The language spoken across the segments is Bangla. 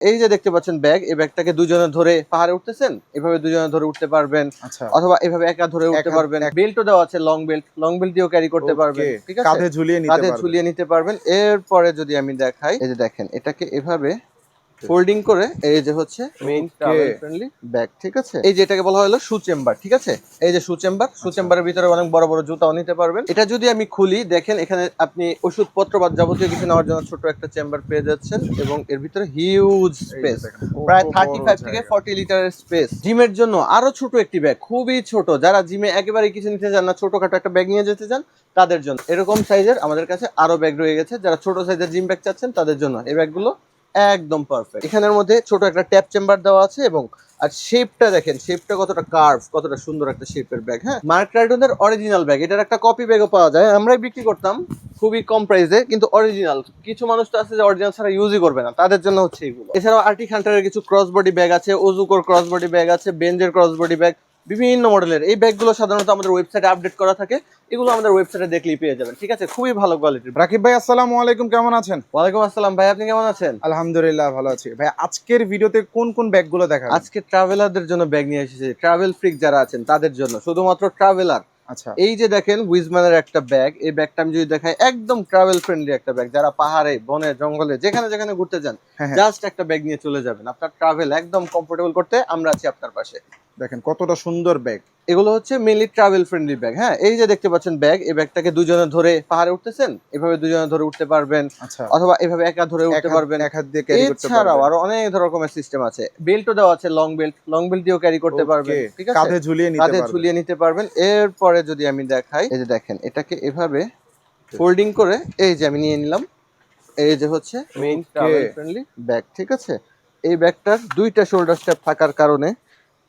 এই যে দেখতে পাচ্ছেন ব্যাগ এই ব্যাগটাকে দুজনে ধরে পাহাড়ে উঠতেছেন এভাবে দুজনে ধরে উঠতে পারবেন আচ্ছা। অথবা এভাবে একা ধরে উঠতে পারবেন। বেল্টও দেওয়া আছে লং বেল্ট লং বেল্ট দিয়েও ক্যারি করতে পারবেন ঠিক আছে? কাঁধে ঝুলিয়ে নিতে ঝুলিয়ে নিতে পারবেন। এরপরে যদি আমি দেখাই এই যে দেখেন এটাকে এভাবে ফোল্ডিং করে এই যে হচ্ছে মেইন ফ্রেন্ডলি ব্যাগ ঠিক আছে? এই যে এটাকে বলা হলো শু চেম্বার ঠিক আছে? এই যে শু চেম্বার শু। চেম্বারের ভিতরে অনেক বড় বড় জুতাও নিতে পারবেন। এটা যদি আমি খুলি দেখেন এখানে আপনি ওষুধপত্র বা যাবতীয় কিছু নেওয়ার জন্য ছোট একটা চেম্বার পেয়ে যাচ্ছেন এবং এর ভিতরে হিউজ স্পেস প্রায় থার্টি ফাইভ থেকে। ফর্টি লিটারের স্পেস জিমের জন্য আরও ছোট একটি ব্যাগ খুবই ছোট। যারা জিমে একেবারে কিছু নিতে চান না ছোটখাটো একটা ব্যাগ নিয়ে যেতে চান তাদের জন্য। এরকম সাইজের আমাদের কাছে আরও ব্যাগ রয়ে গেছে। যারা ছোট সাইজের জিম ব্যাগ চাচ্ছেন তাদের জন্য। এই ব্যাগগুলো একদম পারফেক্ট এখানের মধ্যে ছোট একটা ট্যাপ চেম্বার দেওয়া আছে এবং, আর শেপটা দেখেন শেপটা কতটা কার্ভ কতটা সুন্দর একটা শেপের ব্যাগ হ্যাঁ? মার্ক রাইডনের অরিজিনাল ব্যাগ এটার একটা কপি ব্যাগও পাওয়া যায়। আমরাই বিক্রি করতাম, খুবই কম প্রাইসে কিন্তু অরিজিনাল কিছু মানুষ তো আছে যে অরিজিনাল ছাড়া ইউজই করবে না, তাদের জন্য হচ্ছে এগুলো। এছাড়াও আর্টি খান্টারের কিছু ক্রস বডি ব্যাগ আছে ওজুকোর ক্রস বডি ব্যাগ আছে বেঞ্জের ক্রস বডি ব্যাগ বিভিন্ন মডেলের। এই ব্যাগগুলো সাধারণত আমাদের ওয়েবসাইটে আপডেট করা থাকে। এগুলো আমাদের ওয়েবসাইটে দেখলেই পেয়ে যাবেন। ঠিক আছে? খুবই ভালো কোয়ালিটির রাকিব ভাই আসসালামু আলাইকুম। কেমন আছেন? ওয়ালাইকুম আসসালাম। ভাই আপনি কেমন আছেন? আলহামদুলিল্লাহ ভালো আছি। ভাই আজকের ভিডিওতে কোন কোন ব্যাগগুলো দেখাবেন? আজকে ট্রাভেলারদের জন্য ব্যাগ নিয়ে এসেছি। ট্রাভেল ফ্রিক যারা আছেন তাদের জন্য। শুধুমাত্র ট্রাভেলার আচ্ছা। এই যে দেখেন উইজম্যানের একটা ব্যাগ এই ব্যাগটা আমি যদি দেখাই একদম ট্রাভেল ফ্রেন্ডলি একটা ব্যাগ যারা পাহাড়ে বনে জঙ্গলে যেখানে যেখানে ঘুরতে যান হ্যাঁ হ্যাঁ। জাস্ট একটা ব্যাগ নিয়ে চলে যাবেন। আপনার ট্রাভেল একদম কমফোর্টেবল করতে আমরা আছি আপনার পাশে। দেখেন কতটা সুন্দর ব্যাগ। এগুলো হচ্ছে মেনলি ট্রাভেল ফ্রেন্ডলি ব্যাগ হ্যাঁ? এই যে দেখতে পাচ্ছেন ব্যাগ এই ব্যাগটাকে দুজনে ধরে পাহাড়ে উঠতেছেন এভাবে দুজনে ধরে উঠতে পারবেন। আচ্ছা। অথবা এভাবে একা ধরে উঠতে পারবেন। এক হাত দিয়ে ক্যারি করতে পারবেন। আরও অনেক রকমের সিস্টেম আছে। বেল্টও দেওয়া আছে লং বেল্ট লং বেল্ট দিয়েও ক্যারি করতে পারবেন ঠিক আছে? কাঁধে ঝুলিয়ে নিতে পারবেন। কাঁধে ঝুলিয়ে নিতে পারবেন। এরপরে যদি আমি দেখাই এই যে দেখেন এটাকে এভাবে ফোল্ডিং করে এই যে আমি নিয়ে নিলাম এই যে হচ্ছে মেইন ট্রাভেল ফ্রেন্ডলি ব্যাগ ঠিক আছে? এই ব্যাগটার দুইটা শোল্ডার স্ট্র্যাপ থাকার কারণে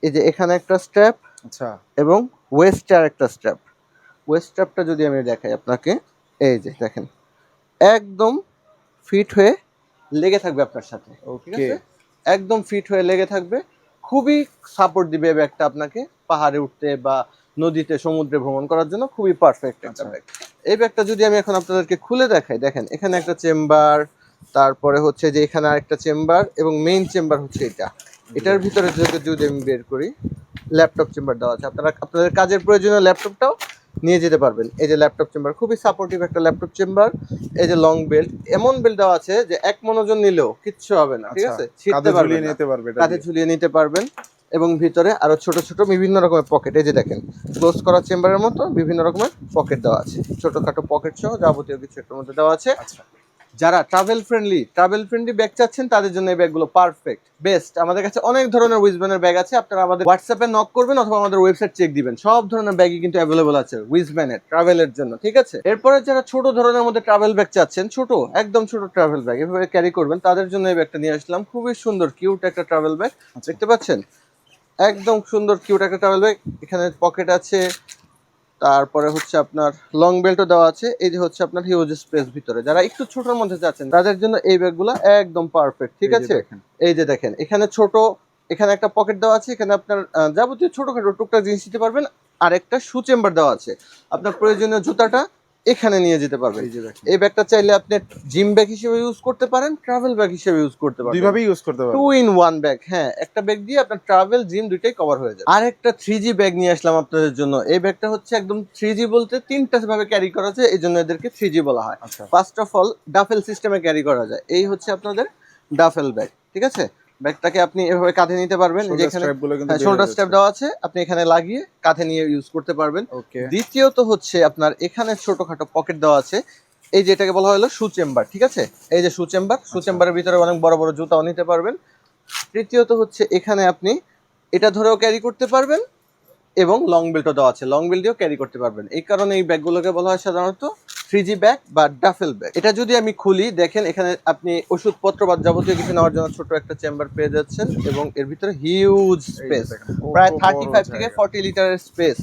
এই যে এখানে একটা স্ট্র্যাপ আচ্ছা। এবং ওয়েস্টার একটা স্ট্র্যাপ ওয়েস্ট স্ট্র্যাপটা যদি আমি দেখাই আপনাকে এই যে দেখেন একদম ফিট হয়ে লেগে থাকবে আপনার সাথে ওকে একদম ফিট হয়ে লেগে থাকবে খুবই সাপোর্ট দিবে এই ব্যাগটা আপনাকে পাহাড়ে উঠতে বা নদীতে সমুদ্রে ভ্রমণ করার জন্য খুবই পারফেক্ট একটা আচ্ছা। ব্যাগ এই ব্যাগটা যদি আমি এখন আপনাদেরকে খুলে দেখাই দেখেন এখানে একটা চেম্বার তারপরে হচ্ছে যে এখানে আরেকটা চেম্বার এবং মেইন চেম্বার হচ্ছে এটা। এটার ভিতরে যদি আমি বের করি ল্যাপটপ চেম্বার দেওয়া আছে। আপনারা আপনাদের কাজের প্রয়োজনীয় ল্যাপটপটাও নিয়ে যেতে পারবেন। এই যে ল্যাপটপ চেম্বার খুবই সাপোর্টিভ একটা ল্যাপটপ চেম্বার এই যে লং বেল্ট এমন বেল্ট দেওয়া আছে যে এক মনোজন নিলেও কিচ্ছু হবে না ঠিক আছে? আচ্ছা, কাঁধে ছিঁড়তে পারবে ঝুলিয়ে নিতে পারবে এটা কাঁধে ঝুলিয়ে নিতে পারবেন এবং ভিতরে আরও ছোট ছোট বিভিন্ন রকমের পকেট এই যে দেখেন ক্লোজ করা চেম্বারের মতো বিভিন্ন রকমের পকেট দেওয়া আছে। ছোটখাটো পকেট সহ যাবতীয় কিছু একটা মধ্যে দেওয়া আছে। আচ্ছা। যারা travel friendly travel friendly bag চাচ্ছেন তাদের জন্য এই ব্যাগগুলো পারফেক্ট বেস্ট আমাদের কাছে অনেক ধরনের উইজম্যানের ব্যাগ আছে আপনারা আমাদের হোয়াটসঅ্যাপে নক করবেন অথবা আমাদের ওয়েবসাইট চেক দিবেন। সব ধরনের ব্যাগই কিন্তু অ্যাভেলেবল আছে উইজম্যানের ট্রাভেলের জন্য ঠিক আছে? এরপরে যারা ছোট ধরনের মধ্যে ট্রাভেল ব্যাগ চাচ্ছেন ছোট একদম ছোট ট্রাভেল ব্যাগ এভাবে ক্যারি করবেন তাদের জন্য এই ব্যাগটা নিয়ে আসলাম। খুবই সুন্দর কিউট একটা ট্রাভেল ব্যাগ আচ্ছা। দেখতে পাচ্ছেন? একদম সুন্দর কিউট একটা ট্রাভেল ব্যাগ এখানে পকেট আছে তারপরে হচ্ছে আপনার লং বেল্টও দেওয়া আছে। এই যে হচ্ছে আপনার হিউজ স্পেস ভিতরে। যারা একটু ছোটর মধ্যে যাচ্ছেন তাদের জন্য এই ব্যাগগুলো একদম পারফেক্ট ঠিক আছে? এই যে দেখেন এখানে ছোট এখানে একটা পকেট দেওয়া আছে এখানে আপনার যাবতীয় ছোটখাটো টুকটাক জিনিস দিতে পারবেন। আর একটা শু চেম্বার দেওয়া আছে। আপনার প্রয়োজনীয় জুতাটা এখানে নিয়ে যেতে পারবেন। এই ব্যাগটা চাইলে আপনি জিম ব্যাগ হিসেবে ইউজ করতে পারেন ট্রাভেল ব্যাগ হিসেবে ইউজ করতে পারবেন। দুইভাবে ইউজ করতে পারেন টু ইন ওয়ান ব্যাগ হ্যাঁ একটা ব্যাগ দিয়ে আপনার ট্রাভেল জিম দুইটাই কভার হয়ে যাবে। আর একটা থ্রি জি ব্যাগ নিয়ে আসলাম আপনাদের জন্য। এই ব্যাগটা হচ্ছে একদম থ্রি জি বলতে তিনটা ভাবে ক্যারি করা যায় এই জন্য এদেরকে থ্রি জি বলা হয়। ফার্স্ট অফ অল ডাফেল সিস্টেমে ক্যারি করা যায়। এই হচ্ছে আপনাদের ডাফেল ব্যাগ ঠিক আছে? ব্যাগটাকে আপনি এভাবে কাঁধে নিতে পারবেন। যেখানে শোল্ডার স্ট্যাপ দেওয়া আছে। আপনি এখানে লাগিয়ে কাঁধে নিয়ে ইউজ করতে পারবেন। দ্বিতীয়ত হচ্ছে আপনার এখানে ছোটখাটো পকেট দেওয়া আছে। এই যে এটাকে বলা হলো শু চেম্বার ঠিক আছে? এই যে শু চেম্বার শু আচ্ছা। চেম্বারের ভিতরে অনেক বড় বড় জুতাও নিতে পারবেন। তৃতীয়ত হচ্ছে এখানে আপনি এটা ধরেও ক্যারি করতে পারবেন এবং লং বেল্টও দেওয়া আছে। লং বেল্ট দিয়েও ক্যারি করতে পারবেন। এই কারণে এই ব্যাগগুলোকে বলা হয় সাধারণত থ্রি ব্যাগ বা ডাফেল ব্যাগ এটা যদি আমি খুলি দেখেন এখানে আপনি ওষুধপত্র বা যাবতীয় কিছু নেওয়ার জন্য ছোট একটা চেম্বার পেয়ে যাচ্ছেন এবং এর ভিতরে হিউজ স্পেস প্রায় থার্টি ফাইভ থেকে। ফর্টি লিটারের স্পেস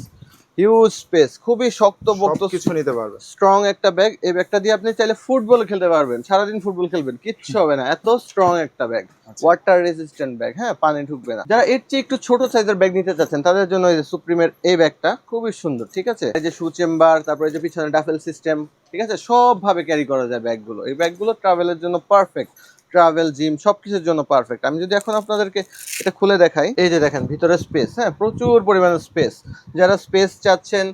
হিউজ স্পেস খুবই শক্ত বক্ত কিছু নিতে পারবে স্ট্রং একটা ব্যাগ এই ব্যাগটা দিয়ে আপনি চাইলে ফুটবল খেলতে পারবেন। সারাদিন ফুটবল খেলবেন কিচ্ছু হবে না। এত স্ট্রং একটা ব্যাগ। ওয়াটার রেজিস্ট্যান্ট ব্যাগ হ্যাঁ পানি ঢুকবে না। যারা এর চেয়ে একটু ছোট সাইজের ব্যাগ নিতে চাচ্ছেন তাদের জন্য এই যে সুপ্রিমের এই ব্যাগটা খুবই সুন্দর ঠিক আছে? এই যে শু চেম্বার তারপরে এই যে পিছনে ডাফেল সিস্টেম ঠিক আছে? সব ভাবে ক্যারি করা যায় ব্যাগগুলো এই ব্যাগগুলো ট্রাভেলের জন্য পারফেক্ট ট্রাভেল জিম সবকিছুর জন্য পারফেক্ট আমি যদি এখন আপনাদেরকে এটা খুলে দেখাই এই যে দেখেন ভিতরে স্পেস হ্যাঁ প্রচুর পরিমাণে স্পেস যারা স্পেস চাচ্ছেন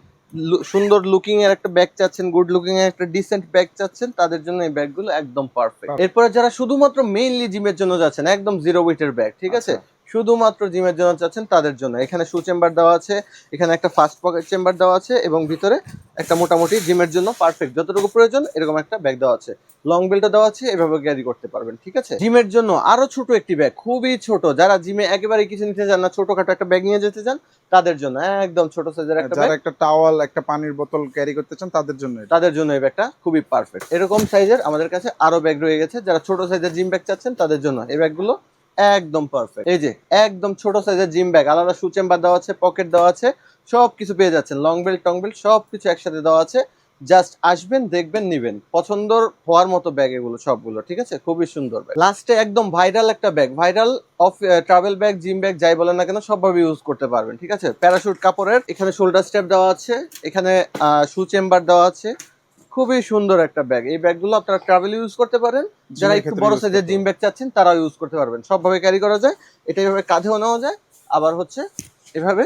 সুন্দর লুকিং এর একটা ব্যাগ চাচ্ছেন গুড লুকিং এর একটা ডিসেন্ট ব্যাগ চাচ্ছেন তাদের জন্য এই ব্যাগগুলো একদম পারফেক্ট এরপরে যারা শুধুমাত্র মেইনলি জিমের জন্য যাচ্ছেন একদম জিরো ওয়েটের ব্যাগ ঠিক আছে? শুধুমাত্র জিমের জন্য চাচ্ছেন তাদের জন্য। এখানে শু চেম্বার দেওয়া আছে এখানে একটা ফাস্ট পকেট চেম্বার দেওয়া আছে এবং ভিতরে একটা মোটামুটি জিমের জন্য পারফেক্ট যতটুকু প্রয়োজন এরকম একটা ব্যাগ দেওয়া আছে। লং বেল্টও দেওয়া আছে এভাবে ক্যারি করতে পারবেন ঠিক আছে? জিমের জন্য আরও ছোট একটি ব্যাগ খুবই ছোট। যারা জিমে একেবারে কিছু নিতে চান না ছোটখাটো একটা ব্যাগ নিয়ে যেতে চান তাদের জন্য একদম ছোট সাইজের একটা ব্যাগ যারা একটা টাওয়াল একটা পানির বোতল ক্যারি করতে চান তাদের জন্য তাদের জন্য এই ব্যাগটা খুবই পারফেক্ট এরকম সাইজের আমাদের কাছে আরও ব্যাগ রয়ে গেছে। যারা ছোট সাইজের জিম ব্যাগ চাচ্ছেন তাদের জন্য এই ব্যাগগুলো একদম পারফেক্ট এই যে, একদম ছোট সাইজের জিম ব্যাগ আলাদা শু চেম্বার দেওয়া আছে পকেট দেওয়া আছে সব কিছু পেয়ে যাচ্ছেন। লং বেল্ট টং বেল্ট সব কিছু একসাথে দেওয়া আছে। জাস্ট আসবেন, দেখবেন, নিবেন। পছন্দর হওয়ার মতো ব্যাগ এগুলো, সবগুলো, ঠিক আছে? খুবই সুন্দর ব্যাগ লাস্টে একদম ভাইরাল একটা bag viral of travel bag gym bag যাই বলেন না কেন, সবভাবে ইউজ করতে পারবেন, ঠিক আছে? প্যারাশুট কাপড়ের, এখানে শোল্ডার স্টেপ দেওয়া আছে, এখানে শু চেম্বার দেওয়া আছে। খুবই সুন্দর একটা ব্যাগ এই ব্যাগগুলো আপনারা ট্রাভেল ইউজ করতে পারেন। যারা একটু বড় সাইজের জিম ব্যাগ চাচ্ছেন তারাও ইউজ করতে পারবেন। সবভাবে ক্যারি করা যায়। এটা এভাবে কাঁধেও নেওয়া যায় আবার হচ্ছে এভাবে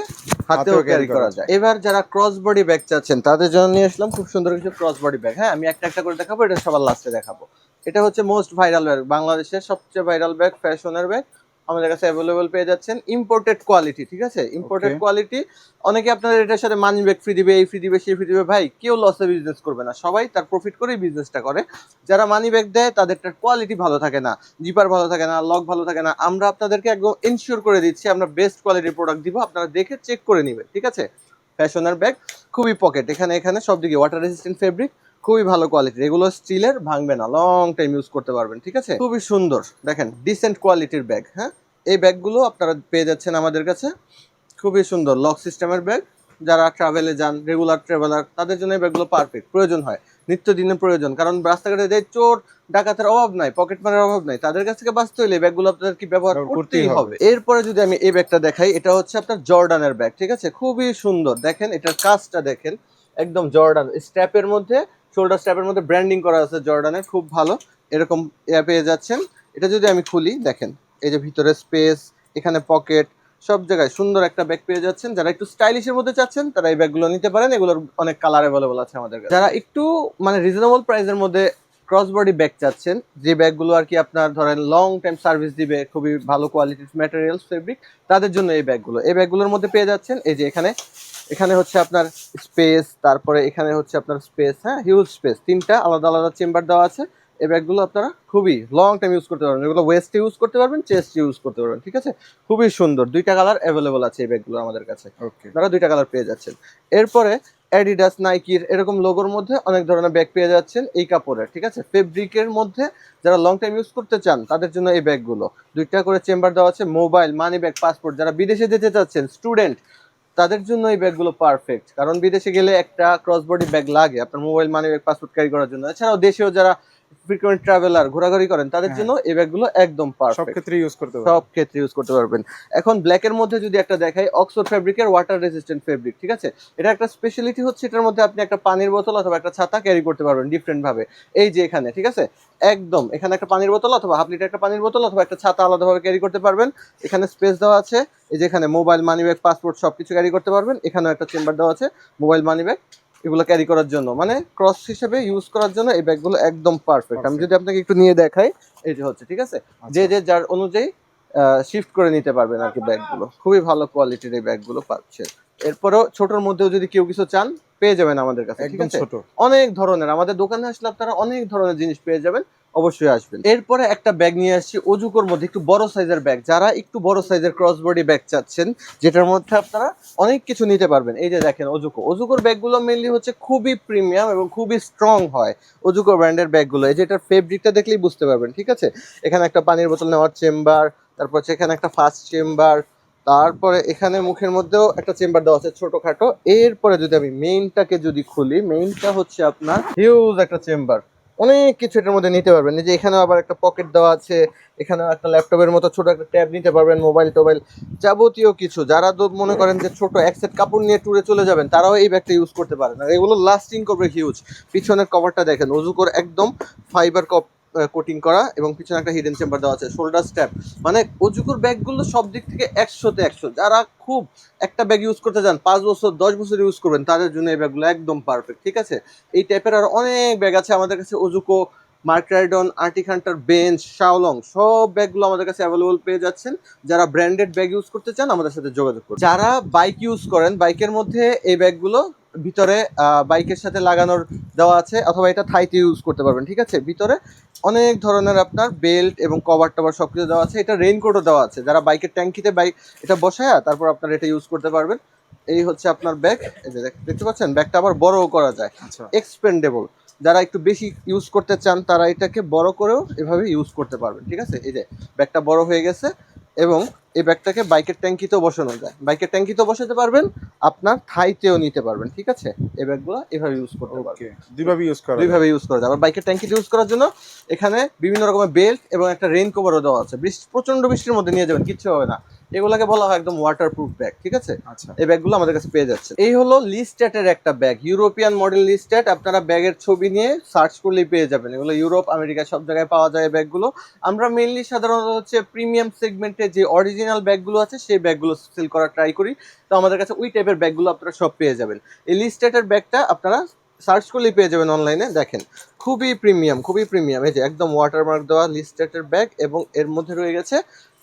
হাতেও ক্যারি করা যায়। এবার যারা ক্রস বডি ব্যাগ চাচ্ছেন তাদের জন্য নিয়ে আসলাম খুব সুন্দর কিছু ক্রস বডি ব্যাগ হ্যাঁ আমি একটা একটা করে দেখাবো এটা সবার লাস্টে দেখাবো। এটা হচ্ছে মোস্ট ভাইরাল ব্যাগ বাংলাদেশের সবচেয়ে ভাইরাল ব্যাগ ফ্যাশনের ব্যাগ আমাদের কাছে অ্যাভেলেবল পেয়ে যাচ্ছেন ইম্পোর্টেড কোয়ালিটি ঠিক আছে? ইম্পোর্টেড কোয়ালিটি অনেকে আপনাদের এটার সাথে মানি ব্যাগ ফ্রি দিবে এই ফ্রি দিবে সেই ফ্রি দিবে ভাই কেউ লসে বিজনেস করবে না। সবাই তার প্রফিট করেই বিজনেসটা করে। যারা মানি ব্যাগ দেয় তাদেরটার কোয়ালিটি ভালো থাকে না। জিপার ভালো থাকে না লক ভালো থাকে না। আমরা আপনাদেরকে একদম ইনশিওর করে দিচ্ছি আমরা বেস্ট কোয়ালিটির প্রোডাক্ট দিব আপনারা দেখে চেক করে নেবেন ঠিক আছে? ফ্যাশনের ব্যাগ খুবই পকেট এখানে এখানে সব দিকে ওয়াটার রেজিস্ট্যান্ট ফেব্রিক খুবই ভালো কোয়ালিটির এগুলো স্টিলের ভাঙবে না লং টাইম ইউজ করতে পারবেন ঠিক আছে? খুবই সুন্দর। দেখেন ডিসেন্ট কোয়ালিটির ব্যাগ হ্যাঁ? এই ব্যাগগুলো আপনারা পেয়ে যাচ্ছেন আমাদের কাছে। খুবই সুন্দর লক সিস্টেমের ব্যাগ যারা ট্রাভেলে যান রেগুলার ট্রাভেলার তাদের জন্য এই ব্যাগগুলো পারফেক্ট প্রয়োজন হয়। নিত্যদিনের প্রয়োজন কারণ রাস্তাঘাটে যে চোর ডাকাতের অভাব নাই পকেট মারের অভাব নাই তাদের কাছ থেকে বাঁচতে হলে ব্যাগগুলো আপনাদের কি ব্যবহার করতেই হবে। এরপরে যদি আমি এই ব্যাগটা দেখাই এটা হচ্ছে আপনার জর্ডানের ব্যাগ ঠিক আছে? খুবই সুন্দর। দেখেন এটার কাজটা দেখেন একদম জর্ডান স্ট্র্যাপের মধ্যে শোল্ডার স্ট্র্যাপের মধ্যে ব্র্যান্ডিং করা আছে জর্ডানের খুব ভালো। এরকম ইয়া পেয়ে যাচ্ছেন। এটা যদি আমি খুলি, দেখেন, এই যে ভিতরে স্পেস এখানে পকেট সব জায়গায় সুন্দর একটা ব্যাগ পেয়ে যাচ্ছেন। যারা একটু স্টাইলিশের মধ্যে চাচ্ছেন, তারা এই ব্যাগগুলো নিতে পারেন। এগুলোর অনেক কালার অ্যাভেলেবল আছে আমাদের কাছে। যারা একটু মানে রিজনেবল প্রাইসের মধ্যে ক্রস বডি ব্যাগ চাচ্ছেন, যে ব্যাগগুলো আর কি আপনার ধরেন লং টাইম সার্ভিস দিবে, খুবই ভালো কোয়ালিটির ম্যাটেরিয়ালস ফেব্রিক তাদের জন্য এই ব্যাগগুলো এই ব্যাগগুলোর মধ্যে পেয়ে যাচ্ছেন, এই যে এখানে এখানে হচ্ছে আপনার স্পেস তারপরে এখানে হচ্ছে আপনার স্পেস হ্যাঁ হিউজ স্পেস তিনটা আলাদা আলাদা চেম্বার দেওয়া আছে। এই ব্যাগগুলো আপনারা খুবই লং টাইম ইউজ করতে পারবেন। এগুলো ওয়েস্ট ইউজ করতে পারবেন চেস্ট ইউজ করতে পারবেন ঠিক আছে? খুবই সুন্দর। দুইটা কালার অ্যাভেলেবল আছে এই ব্যাগগুলো আমাদের কাছে। আপনারা দুইটা কালার পেয়ে যাচ্ছেন। এরপরে অ্যাডিডাস নাইকির এরকম লোগোর মধ্যে অনেক ধরনের ব্যাগ পেয়ে যাচ্ছেন এই কাপড়ের ঠিক আছে? ফেব্রিকের মধ্যে যারা লং টাইম ইউজ করতে চান তাদের জন্য এই ব্যাগগুলো। দুইটা করে চেম্বার দেওয়া আছে মোবাইল মানি ব্যাগ পাসপোর্ট যারা বিদেশে যেতে চাচ্ছেন স্টুডেন্ট তাদের জন্য এই ব্যাগগুলো পারফেক্ট কারণ বিদেশে গেলে একটা ক্রস বডি ব্যাগ লাগে। আপনার mobile money bag passport carry করার জন্য। এছাড়াও দেশেও যারা ফ্রিকোয়েন্ট ট্রাভেলার ঘোরাঘুরি করেন তাদের হ্যাঁ। জন্য এই ব্যাগগুলো একদম সব ক্ষেত্রে ইউজ করতে পারবেন। সব ক্ষেত্রে ইউজ করতে পারবেন। এখন ব্ল্যাকের মধ্যে যদি একটা দেখাই অক্সফোর্ড ফেব্রিকের ওয়াটার রেজিস্ট্যান্ট ফেব্রিক ঠিক আছে? এটা একটা স্পেশালিটি হচ্ছে এটার মধ্যে আপনি একটা পানির বোতল অথবা একটা ছাতা ক্যারি করতে পারবেন ডিফারেন্ট ভাবে। এই যে এখানে ঠিক আছে? একদম এখানে একটা পানির বোতল অথবা হাফ লিটার একটা পানির বোতল অথবা একটা ছাতা আলাদাভাবে ক্যারি করতে পারবেন। এখানে স্পেস দেওয়া আছে। এই যে এখানে মোবাইল মানি ব্যাগ পাসপোর্ট সবকিছু ক্যারি করতে পারবেন। এখানেও একটা চেম্বার দেওয়া আছে মোবাইল মানি ব্যাগ এগুলো ক্যারি করার জন্য। মানে ক্রস হিসেবে ইউজ করার জন্য এই ব্যাগগুলো একদম পারফেক্ট আমি যদি আপনাকে একটু নিয়ে দেখাই এই যে হচ্ছে ঠিক আছে? যে যে যার অনুযায়ী শিফট করে নিতে পারবেন আর কি ব্যাগগুলো খুবই ভালো কোয়ালিটির এই ব্যাগগুলো পাচ্ছে এরপরও ছোটর মধ্যেও যদি কেউ কিছু চান পেয়ে যাবেন আমাদের কাছে ঠিক আছে? ছোট। অনেক ধরনের। আমাদের দোকানে আসলে আপনারা অনেক ধরনের জিনিস পেয়ে যাবেন। অবশ্যই আসবেন। এরপরে একটা ব্যাগ নিয়ে আসছি, অজুকোর মধ্যে একটু বড় সাইজের ব্যাগ যারা একটু বড় সাইজের ক্রস বডি ব্যাগ চাচ্ছেন, যেটার মধ্যে আপনারা অনেক কিছু নিতে পারবেন। এই যে দেখেন অজুকো। অজুকোর ব্যাগগুলো মেনলি হচ্ছে খুবই প্রিমিয়াম এবং খুবই স্ট্রং হয় অজুকো ব্র্যান্ডের ব্যাগগুলো এই যে এটার ফেব্রিকটা দেখলেই বুঝতে পারবেন, ঠিক আছে? এখানে একটা পানির বোতল নেওয়ার চেম্বার তারপর হচ্ছে এখানে একটা ফার্স্ট চেম্বার তারপরে এখানে মুখের মধ্যেও একটা চেম্বার দেওয়া আছে ছোটখাটো। এরপরে যদি আমি মেইনটাকে যদি খুলি মেইনটা হচ্ছে আপনার হিউজ একটা চেম্বার অনেক কিছু এটার মধ্যে নিতে পারবেন। যে এখানেও আবার একটা পকেট দেওয়া আছে, এখানেও একটা ল্যাপটপের মতো ছোট একটা ট্যাব নিতে পারবেন মোবাইল টোবাইল যাবতীয় কিছু। যারা মনে করেন যে ছোটো এক সেট কাপড় নিয়ে ট্যুরে চলে যাবেন, তারাও এই ব্যাগটা ইউজ করতে পারেন। আর এগুলো লাস্টিং করবে হিউজ পিছনের কভারটা দেখেন অজুকোর একদম ফাইবার কপ কোটিং করা এবং পিছনে একটা হিডেন চেম্বার দেওয়া আছে শোল্ডার স্ট্যাপ মানে অজুকুর ব্যাগগুলো সব দিক থেকে একশোতে একশো। যারা খুব একটা ব্যাগ ইউজ করতে চান, পাঁচ বছর, দশ বছর ইউজ করবেন, তাদের জন্য এই ব্যাগগুলো একদম পারফেক্ট ঠিক আছে? এই টাইপের আর অনেক ব্যাগ আছে আমাদের কাছে, অজুকো মার্করাইডন আর্টিক হান্টার বেঞ্চ শাওলং সব ব্যাগগুলো আমাদের কাছে অ্যাভেলেবল পেয়ে যাচ্ছেন। যারা ব্র্যান্ডেড ব্যাগ ইউজ করতে চান, আমাদের সাথে যোগাযোগ করুন। যারা বাইক ইউজ করেন বাইকের মধ্যে এই ব্যাগগুলো ভিতরে বাইকের সাথে লাগানোর দেওয়া আছে অথবা এটা থাইতে ইউজ করতে পারবেন ঠিক আছে? ভিতরে অনেক ধরনের আপনার বেল্ট এবং কভার টভার সব কিছু দেওয়া আছে এটা রেইনকোটও দেওয়া আছে। যারা বাইকের ট্যাঙ্কিতে বাইক এটা বসায় তারপর আপনার এটা ইউজ করতে পারবেন। এই হচ্ছে আপনার ব্যাগ এই যে দেখ- দেখতে পাচ্ছেন? ব্যাগটা আবার বড়ও করা যায়। আচ্ছা। এক্সপেন্ডেবল যারা একটু বেশি ইউজ করতে চান তারা এটাকে বড় করেও এভাবে ইউজ করতে পারবেন ঠিক আছে? এই যে ব্যাগটা বড় হয়ে গেছে এবং এই ব্যাগটাকে বাইকের ট্যাঙ্কিতেও বসানো যায়। বাইকের ট্যাঙ্কিতেও বসাতে পারবেন আপনার থাইতেও নিতে পারবেন ঠিক আছে? এই ব্যাগগুলো এভাবে ইউজ করতে পারবেন। দুইভাবে ইউজ করা দুইভাবে ইউজ করা যায়। আবার বাইকের ট্যাঙ্কিতে ইউজ করার জন্য এখানে বিভিন্ন রকমের বেল্ট এবং একটা রেইন কভারও দেওয়া আছে। বৃষ্টি প্রচণ্ড বৃষ্টির মধ্যে নিয়ে যাবেন কিচ্ছু হবে না। এগুলোকে বলা হয় একদম ওয়াটার প্রুফ ব্যাগ ঠিক আছে? আচ্ছা। এই ব্যাগগুলো আমাদের কাছে পেয়ে যাচ্ছে। এই হলো লিস্টেটের একটা ব্যাগ ইউরোপিয়ান মডেল লিস্টেট আপনারা ব্যাগের ছবি নিয়ে সার্চ করলেই পেয়ে যাবেন। এগুলো ইউরোপ আমেরিকা সব জায়গায় পাওয়া যায় ব্যাগগুলো আমরা মেইনলি সাধারণত হচ্ছে প্রিমিয়াম সেগমেন্টে যে অরিজিনাল ব্যাগগুলো আছে সেই ব্যাগগুলো সেল করার ট্রাই করি। তো আমাদের কাছে ওই টাইপের ব্যাগগুলো আপনারা সব পেয়ে যাবেন। এই লিস্টেটের ব্যাগটা আপনারা সার্চ করলেই পেয়ে যাবেন অনলাইনে দেখেন। খুবই প্রিমিয়াম খুবই প্রিমিয়াম এই যে একদম ওয়াটারমার্ক দেওয়া লিস্টেটের ব্যাগ এবং এর মধ্যে রয়ে গেছে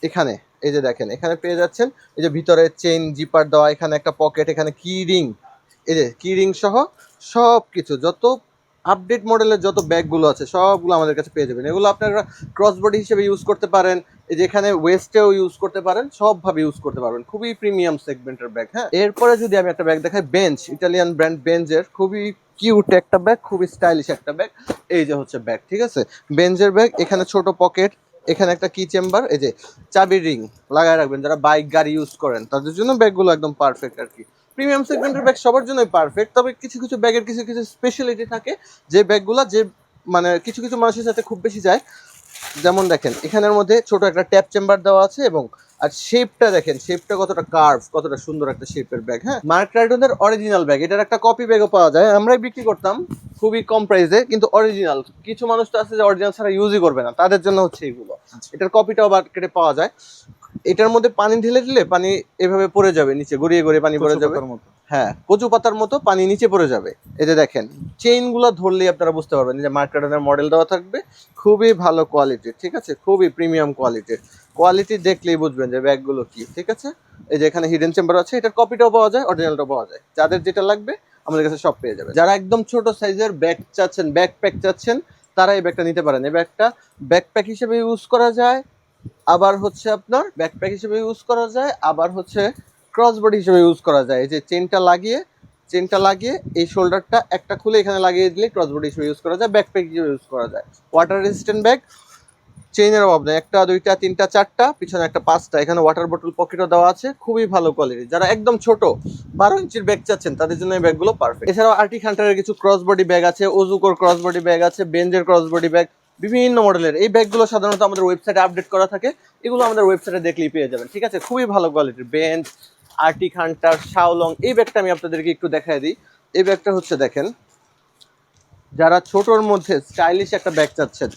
এখানে, এই যে দেখেন, এখানে পেয়ে যাচ্ছেন, এই যে ভিতরে চেইন জিপার দেওয়া, এখানে একটা পকেট এখানে কি রিং এই যে কি রিং সহ সব কিছু যত আপডেট মডেলের যত ব্যাগগুলো আছে, সবগুলো আমাদের কাছে পেয়ে যাবেন। এগুলো আপনারা ক্রস বডি হিসেবে ইউজ করতে পারেন, এই যে এখানে ওয়েস্টেও ইউজ করতে পারেন, সবভাবে ইউজ করতে পারবেন। খুবই প্রিমিয়াম সেগমেন্টের ব্যাগ হ্যাঁ? এরপরে যদি আমি একটা ব্যাগ দেখাই বেঞ্চ ইটালিয়ান ব্র্যান্ড বেঞ্জের খুবই কিউট একটা ব্যাগ খুবই স্টাইলিশ একটা ব্যাগ এই যে হচ্ছে ব্যাগ ঠিক আছে? বেঞ্জের ব্যাগ এখানে ছোট পকেট এখানে একটা কি চেম্বার এই যে চাবির রিং লাগায় রাখবেন, যারা বাইক গাড়ি ইউজ করেন, তাদের জন্য ব্যাগগুলো একদম পারফেক্ট আর কি। প্রিমিয়াম সেগমেন্টের ব্যাগ সবার জন্যই পারফেক্ট তবে কিছু কিছু ব্যাগের কিছু কিছু স্পেশালিটি থাকে, যে ব্যাগগুলো যে মানে কিছু কিছু মানুষের সাথে খুব বেশি যায় যেমন দেখেন এখানের মধ্যে ছোট একটা ট্যাপ চেম্বার দেওয়া আছে এবং আর শেপটা দেখেন শেপটা কতটা কার্ভ কতটা সুন্দর একটা শেপের ব্যাগ হ্যাঁ মার্ক রাইডনের অরিজিনাল ব্যাগ এটার একটা কপি ব্যাগও পাওয়া যায় আমরাই বিক্রি করতাম খুবই কম প্রাইসে কিন্তু অরিজিনাল কিছু মানুষ তো আছে যে অরিজিনাল ছাড়া ইউজই করবে না তাদের জন্য হচ্ছে এগুলো আচ্ছা। এটার কপিটাও মার্কেটে পাওয়া যায় এটার মধ্যে পানি ঢেলে দিলে পানি এভাবে পড়ে যাবে নিচে গড়িয়ে গড়িয়ে পানি পড়ে যাবে মতো। হ্যাঁ কচু পাতার মতো পানি নিচে পড়ে যাবে। এই যে দেখেন চেইনগুলো ধরলেই আপনারা বুঝতে পারবেন যে মার্কেটের মডেল দেওয়া থাকবে। খুবই ভালো কোয়ালিটির ঠিক আছে? খুবই প্রিমিয়াম কোয়ালিটির কোয়ালিটি দেখলেই বুঝবেন যে ব্যাগগুলো কি, ঠিক আছে? এই যে এখানে হিডেন চেম্বার আছে, এটার কপিটাও পাওয়া যায় অরিজিনালটাও পাওয়া যায়। যাদের যেটা লাগবে, আমাদের কাছে সব পেয়ে যাবে যারা একদম ছোট সাইজের ব্যাগ চাচ্ছেন ব্যাগ প্যাক চাচ্ছেন তারা এই ব্যাগটা নিতে পারেন। এই ব্যাগটা ব্যাকপ্যাক হিসেবে ইউজ করা যায়, আবার হচ্ছে আপনার ব্যাকপ্যাক হিসেবে ইউজ করা যায়, আবার হচ্ছে ক্রস বডি হিসেবে ইউজ করা যায়। যে চেনটা লাগিয়ে চেনটা লাগিয়ে এই শোল্ডারটা একটা খুলে এখানে লাগিয়ে দিলে ক্রস বডি হিসেবে ইউজ করা যায় ব্যাকপ্যাক হিসেবে ইউজ করা যায়। ওয়াটার রেজিস্ট্যান্ট ব্যাগ চেইনের অভাব নেই। একটা, দুইটা, তিনটা, চারটা, পিছনে একটা পাঁচটা। এখানে ওয়াটার বোটল পকেটও দেওয়া আছে। খুবই ভালো কোয়ালিটি যারা একদম ছোট, বারো ইঞ্চির ব্যাগ চাচ্ছেন, তাদের জন্য এই ব্যাগগুলো পারফেক্ট এছাড়াও আর্টিক হান্টারের কিছু ক্রস বডি ব্যাগ আছে ওজুকোর ক্রস বডি ব্যাগ আছে, বেঞ্জের ক্রস বডি ব্যাগ বিভিন্ন মডেলের এই ব্যাগগুলো সাধারণত আমাদের ওয়েবসাইটে আপডেট করা থাকে। এগুলো আমাদের ওয়েবসাইটে দেখলেই পেয়ে যাবেন। ঠিক আছে? খুবই ভালো কোয়ালিটির বেঞ্চ আর্টিক হান্টার শাওলং, এই ব্যাগটা আমি আপনাদেরকে একটু দেখাই দিই। এই ব্যাগটা হচ্ছে দেখেন, যারা ছোটর মধ্যে স্টাইলিশ একটা ব্যাগ চাচ্ছেন,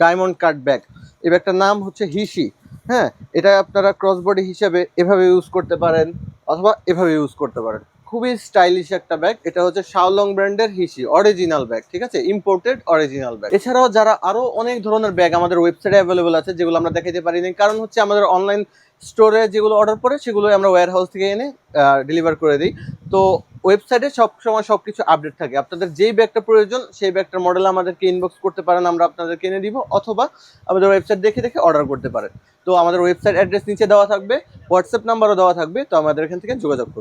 ডায়মন্ড কাট ব্যাগ, এই ব্যাগটার নাম হচ্ছে হিসি। হ্যাঁ এটা আপনারা ক্রস বডি হিসেবে এভাবে ইউজ করতে পারেন, অথবা এভাবে ইউজ করতে পারেন। খুবই স্টাইলিশ একটা ব্যাগ, এটা হচ্ছে শাওলং ব্র্যান্ডের হিসি অরিজিনাল ব্যাগ, ঠিক আছে? Imported original bag. এছাড়াও যারা আরও অনেক ধরনের ব্যাগ আমাদের ওয়েবসাইটে অ্যাভেলেবল আছে, যেগুলো আমরা দেখাতে পারিনি কারণ হচ্ছে আমাদের অনলাইন স্টোরে যেগুলো অর্ডার করে সেগুলো আমরা ওয়্যার হাউস থেকে এনে ডেলিভার করে দিই। তো ওয়েবসাইটে সব সময় সব কিছু আপডেট থাকে। আপনাদের যেই ব্যাগটা প্রয়োজন, সেই ব্যাগটার মডেল আমাদেরকে ইনবক্স করতে পারেন, আমরা আপনাদেরকে এনে দিব, অথবা আমাদের ওয়েবসাইট দেখে দেখে অর্ডার করতে পারেন। তো আমাদের ওয়েবসাইট অ্যাড্রেস নিচে দেওয়া থাকবে হোয়াটসঅ্যাপ নাম্বারও দেওয়া থাকবে, তো আমাদের এখান থেকে যোগাযোগ করুন।